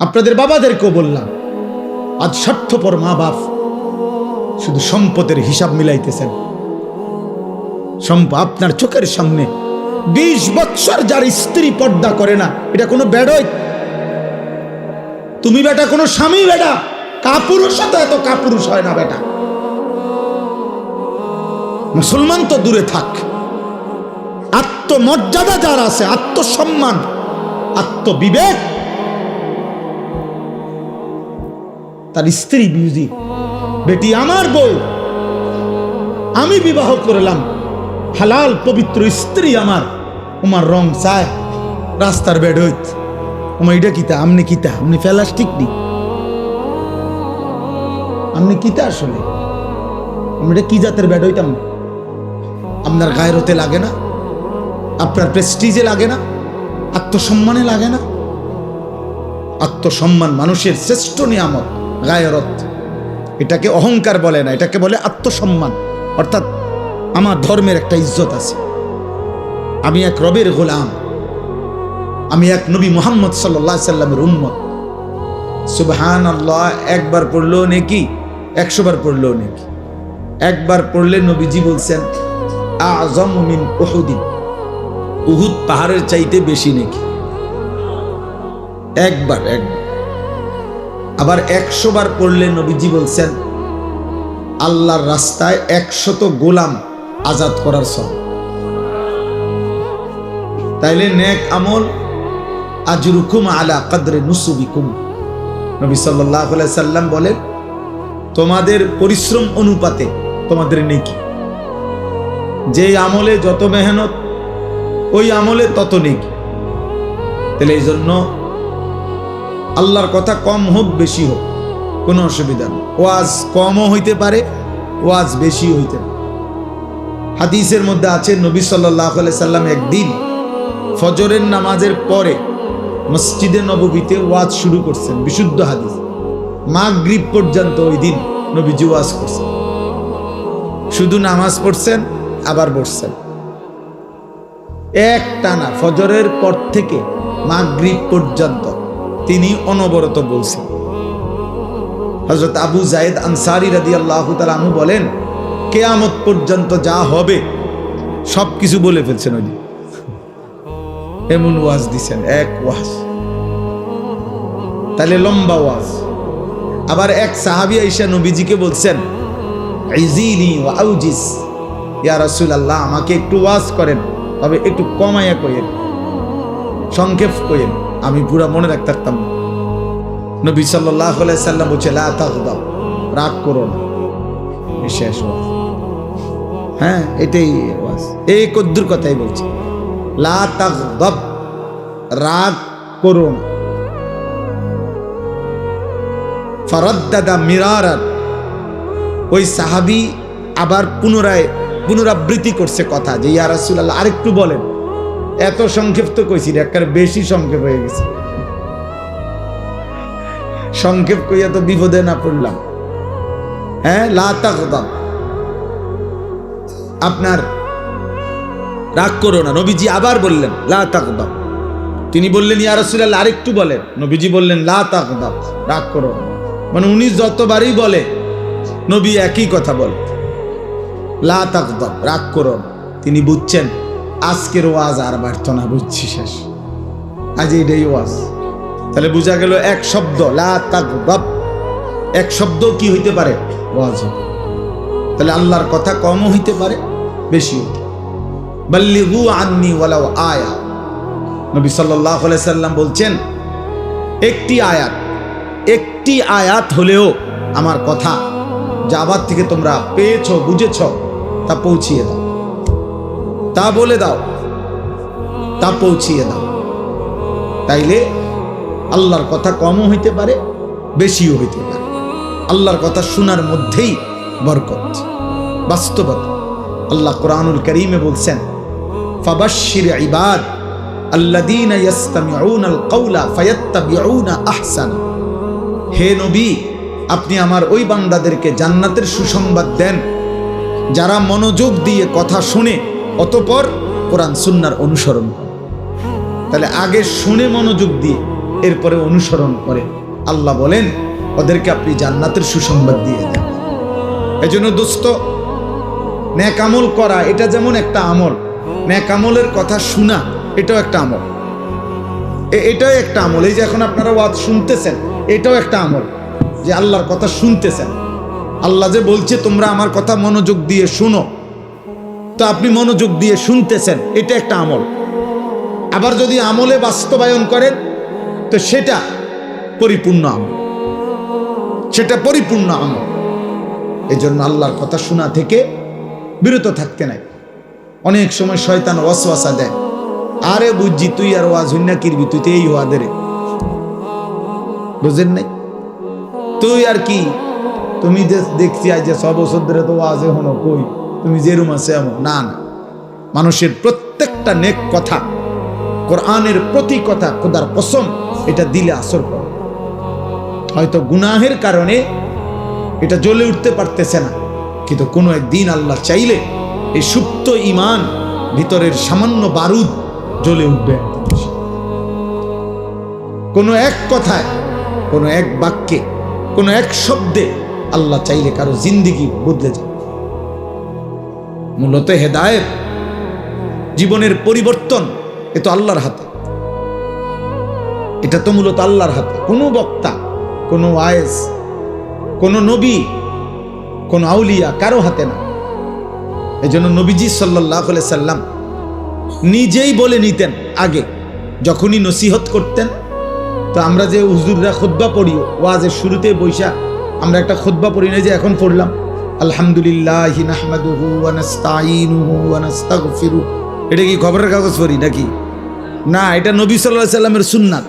আপনাদের বাবাদেরকেও বললাম, আজ স্বার্থপর মা বাপ শুধু সম্পদের হিসাব মিলাইতেছেন। সম্প আপনার চোখের সামনে বিশ বৎসর যার স্ত্রী পর্দা করে না, এটা কোনো বেড়ই তুমি বেটা, কোনো স্বামী বেটা, কাপুরুষ তো এত কাপুরুষ হয় না বেটা। মুসলমান তো দূরে থাক। আত্মমর্যাদা যার আছে, আত্মসম্মান, আত্মবিবেক তার স্ত্রী বিউজি। বেটি আমার বউ। আমি বিবাহ করলাম। হালাল পবিত্র স্ত্রী আমার। তোমার রং চায়। রাস্তার বেড হইত। ওমা এটা কিতা? আমনি কিতা? আমনি ফেলাস ঠিক নি আমনি কিতা আসলে? আমি এটা কি জাতের বেড হইতাম? আপনার গায়ের হতে লাগে না? আপনার প্রেস্টিজে লাগে না? আত্মসম্মানে লাগে না? আত্মসম্মান মানুষের শ্রেষ্ঠ নিয়ামত। গায়রত। এটাকে অহংকার বলে না, এটাকে বলে আত্মসম্মান। অর্থাৎ আমার ধর্মের একটা ইজ্জত আছে। আমি এক রবের গোলাম। আমি এক নবী মোহাম্মদ সাল্লাহ সাল্লামের উম্মত। সুবহান আল্লাহ একবার পড়লেও নেকি, একশো বার পড়লেও নেকি। একবার পড়লে নবীজি বলছেন, আজম মিন উহুদিন। উহুদ পাহাড়ের চাইতে বেশি নাকি। একবার একবার। আবার একশো বার পড়লে নবীজি বলছেন, আল্লাহর রাস্তায় একশত গোলাম আজাদ করার সব। তাইলে নেক আমল আজরুকুম আলা কাদরে নুসুবিকুম। নবী সাল্লাহ সাল্লাম বলেন, তোমাদের পরিশ্রম অনুপাতে তোমাদের নেকি। যে আমলে যত মেহনত, ওই আমলে তত নেকি। তাহলে এই জন্য আল্লাহর কথা কম হোক, বেশি হোক, কোনো অসুবিধা নেই। ওয়াজ কমও হইতে পারে, ওয়াজ বেশি হইতে পারে। হাদিসের মধ্যে আছে, নবী সাল্লাহ সাল্লাম একদিন ফজরের নামাজের পরে মসজিদে নববীতে ওয়াজ শুরু করছেন, বিশুদ্ধ হাদিস। মাগরিব পর্যন্ত ওই দিন নবীজি ওয়াজ করছেন। শুধু নামাজ পড়ছেন, আবার বসছেন। এক টানা ফজরের পর থেকে মাগরিব পর্যন্ত তিনি অনবরত বলছেন। হজরত আবু জায়েদ আনসারি রাদি আল্লাহ তালু বলেন, কেয়ামত পর্যন্ত যা হবে, সব কিছু বলে ফেলছেন ওই এমন ওয়াজ দিছেন, এক ওয়াজ। তাহলে লম্বা ওয়াজ। আবার এক সাহাবি আইসা নবীজিকে বলছেন আমাকে একটু ওয়াজ করেন, তবে একটু কমাইয়া কইেন সংক্ষেপ কইেন আমি পুরা মনে রাখতে না। নবী সাল্লাহ সাল্লাম বলছে, লা রাগ করো না। শেষ হ্যাঁ এটাই এই কদ্দুর কথাই বলছে। লা রাগ করো না। ফারাদ্দাদা মিরারান, ওই সাহাবি আবার পুনরায় পুনরাবৃত্তি করছে কথা যে, ইয়া রাসূলুল্লাহ, আরেকটু বলেন। এত সংক্ষিপ্ত কইছি একবার বেশি সংক্ষেপ হয়ে গেছে। সংক্ষেপ কইয়া তো বিপদে না পড়লাম। হ্যাঁ লা তাগদাব। আপনার রাগ করো না, নবীজি আবার বললেন, লা তাগদাব। তিনি বললেন, ইয়া রাসূলুল্লাহ, আরেকটু বলেন। নবীজি বললেন, লা তাগদাব, রাগ করো না। মানে উনি যতবারই বলে, নবী একই কথা বলে। লা তাকদব রাগ করো। তিনি বুঝছেন আজকের ওয়াজ আর বাড়ত বুঝছি শেষ। আজ এইটাই ওয়াজ। তাহলে বোঝা গেল এক শব্দ, লা এক শব্দ কি হইতে পারে? ওয়াজ হইতে। তাহলে আল্লাহর কথা কমও হইতে পারে বেশি হইতে বাল্লিগু আন্নি ওয়ালাও আয়া। নবী আলাইহি সাল্লাম বলছেন, একটি আয়াত একটি আয়াত হলেও আমার কথা যাবার থেকে তোমরা পেয়েছ, বুঝেছ, তা পৌঁছিয়ে দাও। তা বলে দাও। তা পৌঁছিয়ে দাও। তাইলে আল্লাহর কথা কমও হইতে পারে, বেশিও হইতে পারে। আল্লাহর কথা শোনার মধ্যেই বরকত। বাস্তবতা। আল্লাহ কোরআনুল করিমে বলছেন, ফাবাশশির ইবাদ আল্লাযীনা ইয়াসতামিউনাল কাওলা ফায়াত্তাবিউনা আহসানা। হে নবী, আপনি আমার ওই বান্দাদেরকে জান্নাতের সুসংবাদ দেন, যারা মনোযোগ দিয়ে কথা শুনে। অতপর কোরআন সুন্নার অনুসরণ তাহলে আগে শুনে মনোযোগ দিয়ে এরপরে অনুসরণ করে। আল্লাহ বলেন, ওদেরকে আপনি জান্নাতের সুসংবাদ দিয়ে দেন। এই জন্য দোস্ত ন্যাক আমল করা এটা যেমন একটা আমল ন্যাক আমলের কথা শোনা এটাও একটা আমল। এটাও একটা আমল। এই যে এখন আপনারা ওয়াজ শুনতেছেন, এটাও একটা আমল যে আল্লাহর কথা শুনতেছেন। আল্লাহ যে বলছে, তোমরা আমার কথা মনোযোগ দিয়ে শুনো। তো আপনি মনোযোগ দিয়ে শুনতেছেন, এটা একটা আমল। আবার যদি আমলে বাস্তবায়ন করেন, তো সেটা পরিপূর্ণ আমল। সেটা পরিপূর্ণ আমল। এই জন্য আল্লাহর কথা শোনা থেকে বিরত থাকতে নাই। অনেক সময় শয়তান ওয়াসওয়াসা দেয়, আরে বুঝছি তুই আর ওয়াজ হইনা কিরবি? তুই তো এই ওয়াদের বুঝেন নাই? তুই আর কি? তুমি যে দেখছি আজ যে ছ বছর ধরে তো ওয়াজে হনো, কই? তুমি যেরুম আছে এমন? না না। মানুষের প্রত্যেকটা নেক কথা, কোরআনের প্রতি কথা খোদার কসম, এটা দিলে আসর করে হয়তো গুনাহের কারণে এটা জ্বলে উঠতে পারতেছে না, কিন্তু কোনো একদিন আল্লাহ চাইলে এই সুপ্ত ইমান ভিতরের সামান্য বারুদ জ্বলে উঠবে কোনো এক কথায়, কোনো এক বাক্যে, কোনো এক শব্দে আল্লাহ চাইলে কারও জিন্দিগি বদলে যায়। মূলত হেদায়েত, জীবনের পরিবর্তন, এ তো আল্লাহর হাতে। এটা তো মূলত আল্লাহর হাতে। কোনো বক্তা, কোনো আয়েস কোনো নবী, কোনো আউলিয়া কারও হাতে না। এই জন্য নবীজি সাল্লাহ সাল্লাম নিজেই বলে নিতেন আগে, যখনই নসিহত করতেন। তো আমরা যে হুজুররা খুদ্া পড়ি, ওয়াজের শুরুতে বৈশা আমরা একটা খুদ্া পড়ি না যে এখন পড়লাম। নাহমাদুহু ওয়া নাস্তাঈনুহু ওয়া নাস্তাগফিরু এটা কি খবরের কাগজ পড়ি নাকি? না, এটা নবী আলাইহি সাল্লামের সুন্নাত।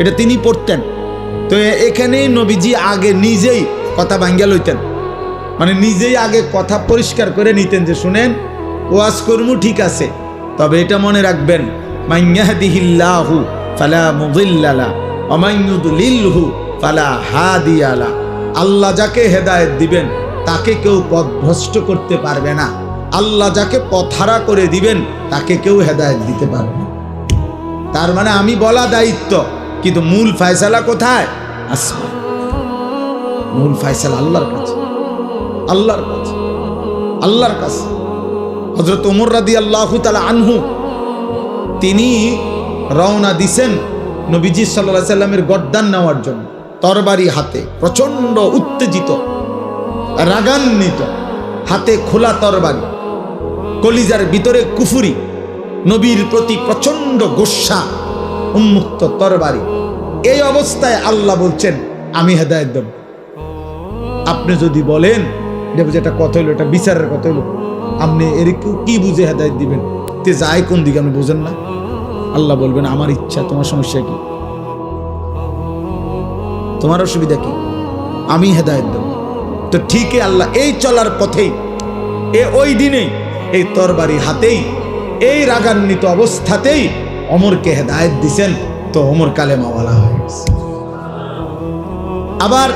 এটা তিনি পড়তেন। তো এ- এখানেই নবীজি আগে নিজেই কথা ভাঙ্গা লইতেন। মানে নিজেই আগে কথা পরিষ্কার করে নিতেন যে, শুনেন, ওয়াজ কর্ম, ঠিক আছে। তবে এটা মনে রাখবেন মাইয়াহদিহিল্লাহু ফালা মুদিল্লালা অমাইয়ুদলিলহু ফালা হাদিয়ালা আল্লাহ যাকে হেদায়েত দিবেন তাকে কেউ পথভ্রষ্ট করতে পারবে না। আল্লাহ যাকে পথারা করে দিবেন, তাকে কেউ হেদায়েত দিতে পারবে না। তার মানে আমি বলা দায়িত্ব, কিন্তু মূল ফয়সালা কোথায়? আসমান। মূল ফয়সালা আল্লাহর কাছে। আল্লাহর কাছে। আল্লাহর কাছে। হজরত ওমর রাদি আল্লাহ তালা আনহু, তিনি রওনা দিছেন নবীজি সাল্লাহ সাল্লামের গদ্দান নেওয়ার জন্য, তরবারি হাতে প্রচণ্ড উত্তেজিত। রাগান্বিত, হাতে খোলা তরবারি, কলিজার ভিতরে কুফুরি, নবীর প্রতি প্রচণ্ড গোসা, উন্মুক্ত তরবারি। এই অবস্থায় আল্লাহ বলছেন, আমি হেদায়ত দেব। আপনি যদি বলেন, এটা বুঝে একটা কথা হইল, এটা বিচারের কথা হইল, আপনি এর কি- কি বুঝে হেদায়ত দিবেন? তে যায় কোন দিকে, আপনি বুঝেন না। আল্লাহ বলবেন, আমার ইচ্ছা, তোমার সমস্যা কি? তোমার অসুবিধা কি? আমি হেদায়ত দেব। তো ঠিকই আল্লাহ এই চলার পথেই। এ ওই দিনেই, এই তরবারি হাতেই, এই রাগান্বিত অবস্থাতেই অমরকে হেদায়ত দিছেন। তো অমর কালেমাওয়ালা হয়ে গেছে। আবার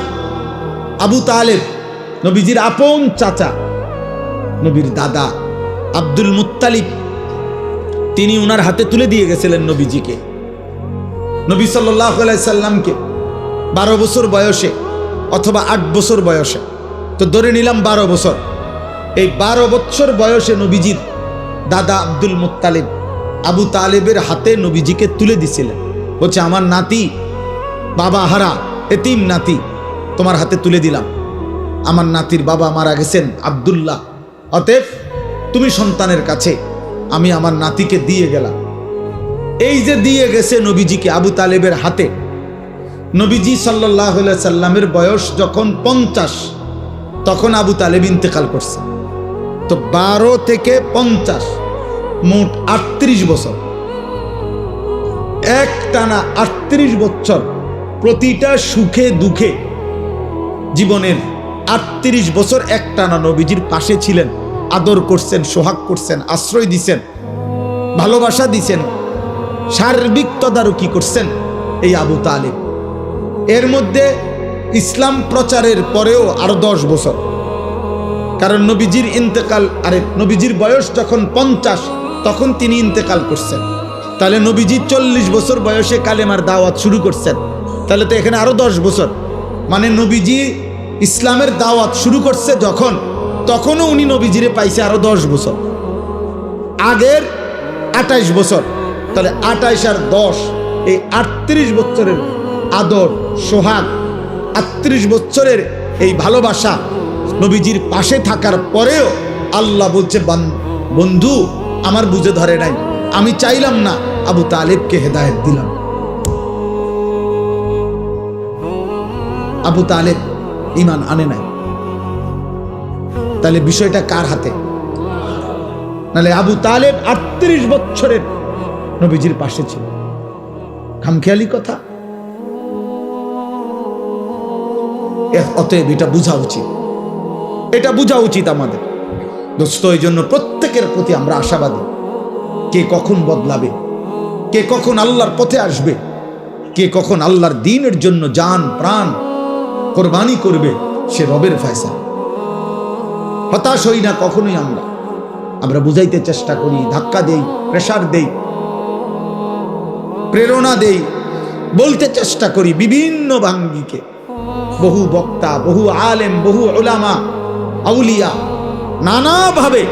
আবু তালেব, নবীজির আপন চাচা, নবীর দাদা আব্দুল মুত্তালিব, তিনি ওনার হাতে তুলে দিয়ে গেছিলেন নবীজিকে। নবী সাল্লাহ সাল্লামকে বারো বছর বয়সে অথবা আট বছর বয়সে তো ধরে নিলাম বারো বছর। এই বারো বছর বয়সে নবীজির দাদা আব্দুল মুত্তালিব আবু তালেবের হাতে নবীজিকে তুলে দিছিলেন। বলছে, আমার নাতি, বাবা হারা, এতিম নাতি, তোমার হাতে তুলে দিলাম। আমার নাতির বাবা মারা গেছেন আব্দুল্লাহ। অতএব তুমি সন্তানের কাছে আমি আমার নাতিকে দিয়ে গেলাম। এই যে দিয়ে গেছে নবীজিকে আবু তালেবের হাতে, নবীজি সাল্লাহ সাল্লামের বয়স যখন পঞ্চাশ তখন আবু তালেব ইন্তেকাল করছে। তো বারো থেকে পঞ্চাশ, মোট আটত্রিশ বছর। এক টানা আটত্রিশ বছর প্রতিটা সুখে দুঃখে জীবনের আটত্রিশ বছর এক টানা নবীজির পাশে ছিলেন, আদর করছেন, সোহাগ করছেন, আশ্রয় দিছেন, ভালোবাসা দিছেন, সার্বিক তদারকি করছেন এই আবু তালেব। এর মধ্যে ইসলাম প্রচারের পরেও আরও দশ বছর। কারণ নবীজির ইন্তেকাল, আরে নবীজির বয়স যখন পঞ্চাশ, তখন তিনি ইন্তেকাল করছেন। তাহলে নবীজি চল্লিশ বছর বয়সে কালেমার দাওয়াত শুরু করছেন। তাহলে তো এখানে আরও দশ বছর। মানে নবীজি ইসলামের দাওয়াত শুরু করছে যখন, তখনও উনি নবীজিরে পাইছে আরও দশ বছর। আগের আঠাইশ বছর। তাহলে আঠাইশ আর দশ, এই আটত্রিশ বছরের আদর, সোহাগ আটত্রিশ বছরের এই ভালোবাসা নবীজির পাশে থাকার পরেও আল্লাহ বলছে বন্ধু, আমার বুঝে ধরে নাই। আমি চাইলাম না আবু তালেবকে হেদায়েত দিলাম। আবু তালেব ইমান আনে নাই। তাহলে বিষয়টা কার হাতে? নালে আবু তালেব আটত্রিশ বছরের নবীজির পাশে ছিল। খামখেয়ালি কথা? অতএব এটা বোঝা উচিত। এটা বোঝা উচিত আমাদের। দোস্ত এই জন্য প্রত্যেকের প্রতি আমরা আশাবাদী। কে কখন বদলাবে? কে কখন আল্লাহর পথে আসবে? কে কখন আল্লাহর দিনের জন্য যান প্রাণ কোরবানি করবে? সে রবের ফয়সা হতাশ হই না কখনোই আমরা। আমরা বুঝাইতে চেষ্টা করি, ধাক্কা দেই প্রেসার দেই, প্রেরণা দেই, বলতে চেষ্টা করি বিভিন্ন ভাঙ্গিকে। বহু বক্তা, বহু আলেম, বহু ওলামা আউলিয়া নানাভাবে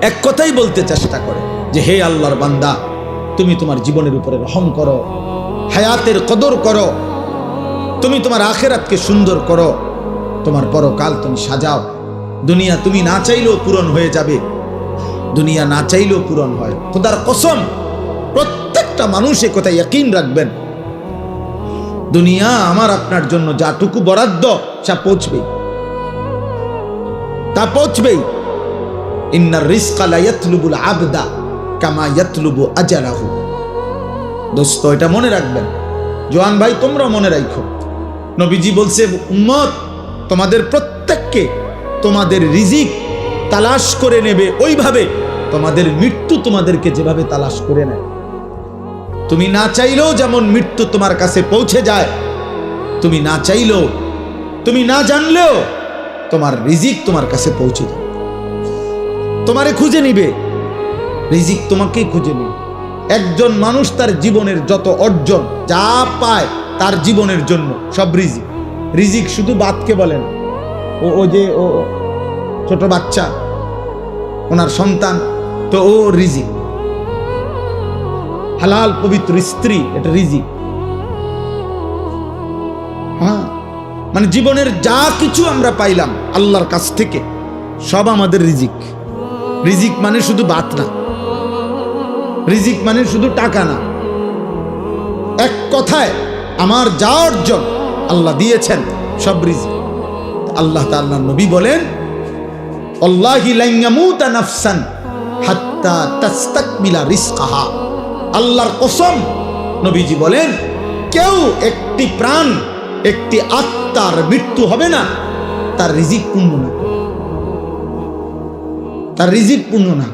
এক কথাই বলতে চেষ্টা করে যে, হে আল্লাহর বান্দা, তুমি তোমার জীবনের উপরে রহম করো, হায়াতের কদর করো, তুমি তোমার আখেরাতকে সুন্দর করো, তোমার পরকাল তুমি সাজাও। দুনিয়া তুমি না চাইলেও পূরণ হয়ে যাবে। দুনিয়া না চাইলেও পূরণ হয়। খোদার কসম, প্রত্যেকটা মানুষ এ কথা ইয়াকিন রাখবেন। দুনিয়া আমার আপনার জন্য যাটুকু বরাদ্দ, সা পৌঁছবেই। তা পৌঁছবেই। ইন্নার রিস্কা ইয়াতলুবুল আবদা কামা ইয়াতলুবু দোস্ত, এটা মনে রাখবেন। জোয়ান ভাই, তোমরা মনে রাখো নবীজি বলছে, উম্মত, তোমাদের প্রত্যেককে তোমাদের রিজিক তালাশ করে নেবে। ওইভাবে তোমাদের মৃত্যু তোমাদেরকে যেভাবে তালাশ করে নেয়। তুমি না চাইলেও যেমন মৃত্যু তোমার কাছে পৌঁছে যায়, তুমি না চাইলেও, তুমি না জানলেও তোমার রিজিক তোমার কাছে পৌঁছে যায়। তোমারে খুঁজে নিবে, রিজিক তোমাকেই খুঁজে নিবে। একজন মানুষ তার জীবনের যত অর্জন যা পায় তার জীবনের জন্য সব রিজিক। রিজিক শুধু বাদকে বলে না, ও ও যে ও, ছোট বাচ্চা, ওনার সন্তান, তো ও রিজিক। হালাল, পবিত্র স্ত্রী, এটা রিজিক। হ্যাঁ? মানে জীবনের যা কিছু আমরা পাইলাম আল্লাহর কাছ থেকে, সব আমাদের রিজিক। রিজিক মানে শুধু বাত না। রিজিক মানে শুধু টাকা না। এক কথায়, আমার যা অর্জন আল্লাহ দিয়েছেন, সব রিজিক। আল্লাহ তাআলা নবী বলেন আল্লাহি লান ইয়ামুতা নাফসান হাত্তা তাস্তাকমিলা রিজকাহা। আল্লাহর কসম, নবীজি বলেন, কেউ একটি প্রাণ, একটি আত্মার মৃত্যু হবে না, তার রিজিক পূর্ণ না তার রিজিক পূর্ণ না।